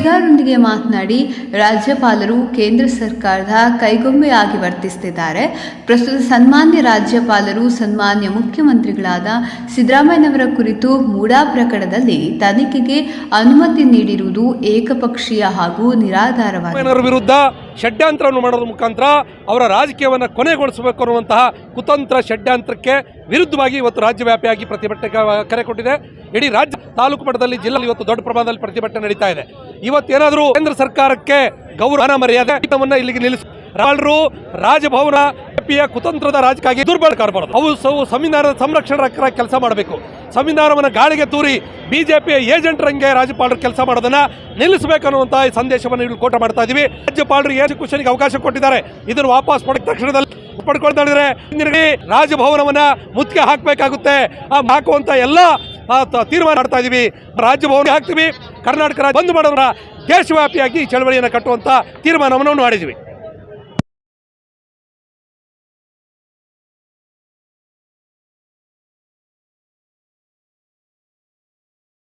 ಸುದ್ದಿಗಾರರೊಂದಿಗೆ ಮಾತನಾಡಿ, ರಾಜ್ಯಪಾಲರು ಕೇಂದ್ರ ಸರ್ಕಾರದ ಕೈಗೊಂಬೆಯಾಗಿ ವರ್ತಿಸುತ್ತಿದ್ದಾರೆ ಪ್ರಸ್ತುತ ಸನ್ಮಾನ್ಯ ರಾಜ್ಯಪಾಲರು, ಸನ್ಮಾನ್ಯ ಮುಖ್ಯಮಂತ್ರಿಗಳಾದ ಸಿದ್ದರಾಮಯ್ಯನವರ ಕುರಿತು ಮೂಡಾ ಪ್ರಕರಣದಲ್ಲಿ ತನಿಖೆಗೆ ಅನುಮತಿ ನೀಡಿರುವುದು ಏಕಪಕ್ಷೀಯ ಹಾಗೂ ನಿರಾಧಾರವಾಗಿದೆ. ಷಡ್ಯಂತ್ರವನ್ನು ಮಾಡೋದ್ರ ಮುಖಾಂತರ ಅವರ ರಾಜಕೀಯವನ್ನು ಕೊನೆಗೊಳಿಸಬೇಕು ಅನ್ನುವಂತಹ ಕುತಂತ್ರ ಷಡ್ಯಂತ್ರಕ್ಕೆ ವಿರುದ್ಧವಾಗಿ ಇವತ್ತು ರಾಜ್ಯವ್ಯಾಪಿಯಾಗಿ ಪ್ರತಿಭಟನೆ ಕರೆ ಕೊಟ್ಟಿದೆ. ಇಡೀ ರಾಜ್ಯ ತಾಲೂಕು ಮಟ್ಟದಲ್ಲಿ ಜಿಲ್ಲೆಯಲ್ಲಿ ಇವತ್ತು ದೊಡ್ಡ ಪ್ರಮಾಣದಲ್ಲಿ ಪ್ರತಿಭಟನೆ ನಡೀತಾ ಇದೆ. ಇವತ್ತೇನಾದರೂ ಕೇಂದ್ರ ಸರ್ಕಾರಕ್ಕೆ ಗೌರವ ಮರ್ಯಾದೆ ಇಲ್ಲಿಗೆ ನಿಲ್ಲಿಸಿ ರಾಜಭವನ ಯ ಕುತಂತ್ರದ ರಾಜಕಾಗಿ ದುರ್ಬಳಕಾಡಬಾರದು ಅವು ಸವು ಸಂವಿಧಾನದ ಸಂರಕ್ಷಣರ ಕೆಲಸ ಮಾಡಬೇಕು. ಸಂವಿಧಾನವನ್ನು ಗಾಳಿಗೆ ತೂರಿ ಬಿಜೆಪಿಯ ಏಜೆಂಟ್ರಂಗೆ ರಾಜ್ಯಪಾಲರು ಕೆಲಸ ಮಾಡೋದನ್ನ ನಿಲ್ಲಿಸಬೇಕನ್ನುವಂತ ಈ ಸಂದೇಶವನ್ನು ಇಲ್ಲಿ ಕೋಟ ಮಾಡ್ತಾ ಇದೀವಿ. ರಾಜ್ಯಪಾಲರು ಏನು ಕ್ವಶನ್ಗೆ ಅವಕಾಶ ಕೊಟ್ಟಿದ್ದಾರೆ. ಇದನ್ನು ವಾಪಸ್ ಪಡೆದ ತಕ್ಷಣದಲ್ಲಿ ಪಡ್ಕೊಳ್ತಾ ಹಿಂದಿರುಗಿ ರಾಜಭವನವನ್ನ ಮುತ್ತಿಗೆ ಹಾಕಬೇಕಾಗುತ್ತೆ. ಆ ಹಾಕುವಂತ ಎಲ್ಲ ತೀರ್ಮಾನ ಮಾಡ್ತಾ ಇದೀವಿ. ರಾಜಭವನ ಹಾಕ್ತೀವಿ. ಕರ್ನಾಟಕ ರಾಜ್ಯ ಬಂದ್ ಮಾಡೋದ್ರ ದೇಶವ್ಯಾಪಿಯಾಗಿ ಚಳವಳಿಯನ್ನು ಕಟ್ಟುವಂತ ತೀರ್ಮಾನವನ್ನು ಮಾಡಿದ್ವಿ.